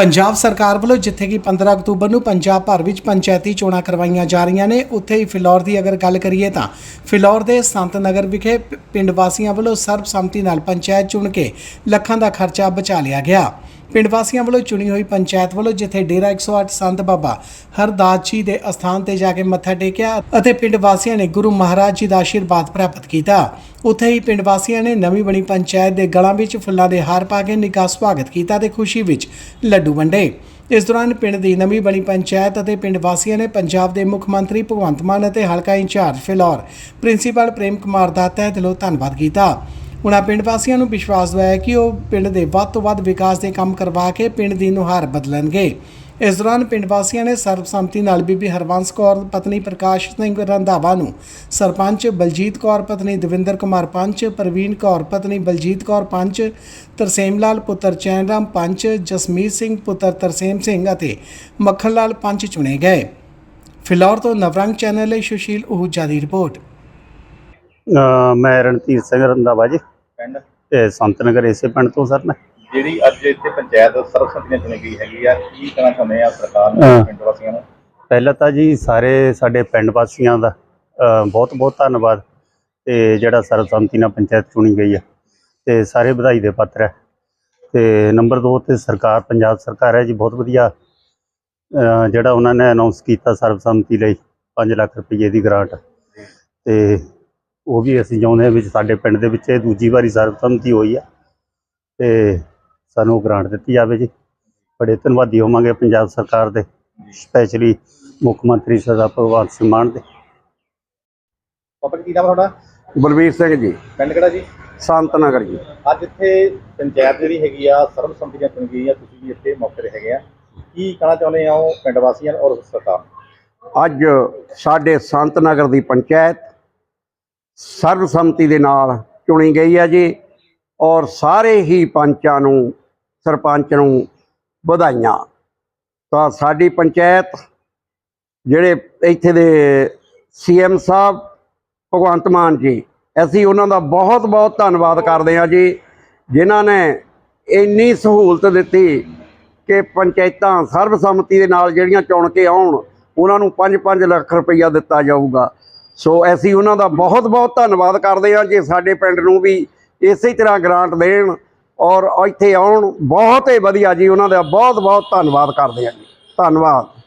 ਪੰਜਾਬ ਸਰਕਾਰ ਵੱਲੋਂ ਜਿੱਥੇ ਕਿ 15 ਅਕਤੂਬਰ ਨੂੰ ਪੰਜਾਬ ਭਰ ਵਿੱਚ ਪੰਚਾਇਤੀ ਚੋਣਾਂ ਕਰਵਾਈਆਂ ਜਾ ਰਹੀਆਂ ਨੇ, ਉੱਥੇ ਹੀ ਫਿਲੌਰ ਦੀ ਅਗਰ ਗੱਲ ਕਰੀਏ ਤਾਂ ਫਿਲੌਰ ਦੇ ਸੰਤ ਨਗਰ ਵਿਖੇ ਪਿੰਡ ਵਾਸੀਆਂ ਵੱਲੋਂ ਸਰਬਸੰਮਤੀ ਨਾਲ ਪੰਚਾਇਤ ਚੁਣ ਕੇ ਲੱਖਾਂ ਦਾ ਖਰਚਾ ਬਚਾ ਲਿਆ ਗਿਆ। ਪਿੰਡ ਵਾਸੀਆਂ ਵੱਲੋਂ ਚੁਣੀ ਹੋਈ ਪੰਚਾਇਤ ਵੱਲੋਂ ਜਿੱਥੇ ਡੇਰਾ 108 ਸੰਤ ਬਾਬਾ ਹਰਦਾਸ ਜੀ ਦੇ ਅਸਥਾਨ ਤੇ ਜਾ ਕੇ ਮੱਥਾ ਟੇਕਿਆ ਅਤੇ ਪਿੰਡ ਵਾਸੀਆਂ ਨੇ ਗੁਰੂ ਮਹਾਰਾਜ ਜੀ ਦਾ ਆਸ਼ੀਰਵਾਦ ਪ੍ਰਾਪਤ ਕੀਤਾ। ਉੱਥੇ ਹੀ ਪਿੰਡ ਵਾਸੀਆਂ ਨੇ ਨਵੀਂ ਬਣੀ ਪੰਚਾਇਤ ਦੇ ਗਲਾਂ ਵਿੱਚ ਫੁੱਲਾਂ ਦੇ ਹਾਰ ਪਾ ਕੇ ਨਿੱਘਾ ਸਵਾਗਤ ਕੀਤਾ ਤੇ ਖੁਸ਼ੀ ਵਿੱਚ ਲੱਡੂ ਵੰਡੇ। ਇਸ ਦੌਰਾਨ ਪਿੰਡ ਦੀ ਨਵੀਂ ਬਣੀ ਪੰਚਾਇਤ ਅਤੇ ਪਿੰਡ ਵਾਸੀਆਂ ਨੇ ਪੰਜਾਬ ਦੇ ਮੁੱਖ ਮੰਤਰੀ ਭਗਵੰਤ ਮਾਨ ਅਤੇ ਹਲਕਾ ਇੰਚਾਰਜ ਫਿਲੌਰ ਪ੍ਰਿੰਸੀਪਲ ਪ੍ਰੇਮ ਕੁਮਾਰ ਦਾ ਤਹਿ ਦਿਲੋਂ ਧੰਨਵਾਦ ਕੀਤਾ। ਉਹਨਾਂ ਪਿੰਡ ਵਾਸੀਆਂ ਨੂੰ ਵਿਸ਼ਵਾਸ ਦਿਵਾਇਆ ਕਿ ਉਹ ਪਿੰਡ ਦੇ ਵੱਧ ਤੋਂ ਵੱਧ ਵਿਕਾਸ ਦੇ ਕੰਮ ਕਰਵਾ ਕੇ ਪਿੰਡ ਦੀ ਨੁਹਾਰ ਬਦਲਣਗੇ। ਇਸ ਦੌਰਾਨ ਪਿੰਡ ਵਾਸੀਆਂ ਨੇ ਸਰਬਸੰਮਤੀ ਨਾਲ ਬੀਬੀ ਹਰਵੰਸ ਕੌਰ ਪਤਨੀ ਪ੍ਰਕਾਸ਼ ਸਿੰਘ ਰੰਧਾਵਾ ਨੂੰ ਸਰਪੰਚ ਬਲਜੀਤ ਕੌਰ ਪਤਨੀ ਦਵਿੰਦਰ ਕੁਮਾਰ ਪੰਚ ਪ੍ਰਵੀਨ ਕੌਰ ਪਤਨੀ ਬਲਜੀਤ ਕੌਰ ਪੰਚ ਤਰਸੇਮ ਲਾਲ ਪੁੱਤਰ ਚੈਨਰਾਮ ਪੰਚ ਜਸਮੀਤ ਸਿੰਘ ਪੁੱਤਰ ਤਰਸੇਮ ਸਿੰਘ ਅਤੇ ਮੱਖਣ ਲਾਲ ਪੰਚ ਚੁਣੇ ਗਏ। ਫਿਲੌਰ ਤੋਂ ਨਵਰੰਗ ਚੈਨਲ ਲਈ ਸੁਸ਼ੀਲ ਉਹੂਜਾ ਦੀ ਰਿਪੋਰਟ। ਮੈਂ ਰਣਧੀਰ ਸਿੰਘ ਰੰਧਾਵਾ ਜੀ। ਪਿੰਡ? ਤੇ ਸੰਤ ਨਗਰ ਇਸੇ ਪਿੰਡ ਤੋਂ ਸਰ ਮੈਂ। ਜਿਹੜੀ ਅੱਜ ਇੱਥੇ ਪੰਚਾਇਤ ਸਰਬਸੰਮਤੀ ਨਾਲ ਚੁਣੀ ਗਈ ਹੈਗੀ ਆ ਕੀ ਕਹਿਣਾ ਚਾਹੁੰਦੇ ਆ ਸਰਕਾਰ। ਨੂੰ ਪਿੰਡ ਵਾਸੀਆਂ ਨੂੰ? ਪਹਿਲਾਂ ਤਾਂ ਜੀ ਸਾਰੇ ਸਾਡੇ ਪਿੰਡ ਵਾਸੀਆਂ ਦਾ ਬਹੁਤ ਬਹੁਤ ਧੰਨਵਾਦ। ਤੇ ਜਿਹੜਾ ਸਰਬਸੰਮਤੀ ਨਾਲ ਪੰਚਾਇਤ ਚੁਣੀ ਗਈ ਹੈ ਤੇ ਸਾਰੇ ਵਧਾਈ ਦੇ ਪਾਤਰ ਹੈ ਤੇ ਨੰਬਰ 2 ਤੇ ਸਰਕਾਰ ਪੰਜਾਬ ਸਰਕਾਰ ਹੈ ਜੀ ਬਹੁਤ ਵਧੀਆ ਜਿਹੜਾ ਉਹਨਾਂ ਨੇ ਅਨਾਉਂਸ ਕੀਤਾ ਸਰਬਸੰਮਤੀ ਲਈ 5 ਲੱਖ ਰੁਪਏ ਦੀ ਗ੍ਰਾਂਟ ਤੇ ਉਹ ਵੀ ਅਸੀਂ ਚਾਹੁੰਦੇ ਹਾਂ ਵੀ ਸਾਡੇ ਪਿੰਡ ਦੇ ਵਿੱਚ ਇਹ ਦੂਜੀ ਵਾਰੀ ਸਰਬਸੰਮਤੀ ਹੋਈ ਹੈ ਤੇ ਸਾਨੂੰ ਗ੍ਰਾਂਟ ਦਿੱਤੀ ਜਾਵੇ ਜੀ। ਬੜੇ ਧੰਨਵਾਦੀ ਹੋਵਾਂਗੇ ਪੰਜਾਬ ਸਰਕਾਰ ਦੇ ਸਪੈਸ਼ਲੀ ਮੁੱਖ ਮੰਤਰੀ ਸਰਦਾਰ ਭਗਵੰਤ ਸਿੰਘ ਮਾਨ ਦੇ। ਪਾਪਾ ਜੀ, ਕੀ ਨਾਮ ਆ ਤੁਹਾਡਾ? ਬਲਵੀਰ ਸਿੰਘ ਜੀ। ਪਿੰਡ ਕਿਹੜਾ ਜੀ? ਸੰਤ ਨਗਰ ਜੀ। ਅੱਜ ਇੱਥੇ ਪੰਚਾਇਤ ਜਿਹੜੀ ਹੈਗੀ ਆ ਸਰਬਸੰਮਤੀ ਨਾਲ ਚੁਣੀ ਗਈ ਆ ਤੁਸੀਂ ਵੀ ਇੱਥੇ ਮੌਕੇ ਤੇ ਹੈਗੇ ਆ। ਕੀ ਕਹਿਣਾ ਚਾਹੁੰਦੇ ਆ ਉਹ ਪਿੰਡ ਵਾਸੀਆਂ ਨੂੰ ਔਰ ਸਰਕਾਰ ਨੂੰ? ਅੱਜ ਸਾਡੇ ਸੰਤ ਨਗਰ ਦੀ ਪੰਚਾਇਤ ਸਰਬਸੰਮਤੀ ਦੇ ਨਾਲ ਚੁਣੀ ਗਈ ਹੈ ਜੀ ਔਰ ਸਾਰੇ ਹੀ ਪੰਚਾਂ ਨੂੰ ਸਰਪੰਚ ਨੂੰ ਵਧਾਈਆਂ। ਤਾਂ ਸਾਡੀ ਪੰਚਾਇਤ ਜਿਹੜੇ ਇੱਥੇ ਦੇ ਸੀਐਮ ਸਾਹਿਬ, ਭਗਵੰਤ ਮਾਨ ਜੀ, ਅਸੀਂ ਉਹਨਾਂ ਦਾ ਬਹੁਤ ਬਹੁਤ ਧੰਨਵਾਦ ਕਰਦੇ ਹਾਂ ਜੀ, ਜਿਨ੍ਹਾਂ ਨੇ ਇੰਨੀ ਸਹੂਲਤ ਦਿੱਤੀ ਕਿ ਪੰਚਾਇਤਾਂ ਸਰਬਸੰਮਤੀ ਦੇ ਨਾਲ ਜਿਹੜੀਆਂ ਚੁਣ ਕੇ ਆਉਣ, ਉਹਨਾਂ ਨੂੰ 5-5 ਲੱਖ ਰੁਪਈਆ ਦਿੱਤਾ ਜਾਊਗਾ। ਸੋ ਅਸੀਂ ਉਹਨਾਂ ਦਾ ਬਹੁਤ-ਬਹੁਤ ਧੰਨਵਾਦ ਕਰਦੇ ਹਾਂ ਜੇ, ਸਾਡੇ ਪਿੰਡ ਨੂੰ ਵੀ ਇਸੇ ਤਰ੍ਹਾਂ ਗ੍ਰਾਂਟ ਦੇਣ ਔਰ ਇੱਥੇ ਆਉਣ, ਬਹੁਤ ਹੀ ਵਧੀਆ ਜੀ, ਉਹਨਾਂ ਦਾ ਬਹੁਤ-ਬਹੁਤ ਧੰਨਵਾਦ ਕਰਦੇ ਹਾਂ ਜੀ। ਧੰਨਵਾਦ।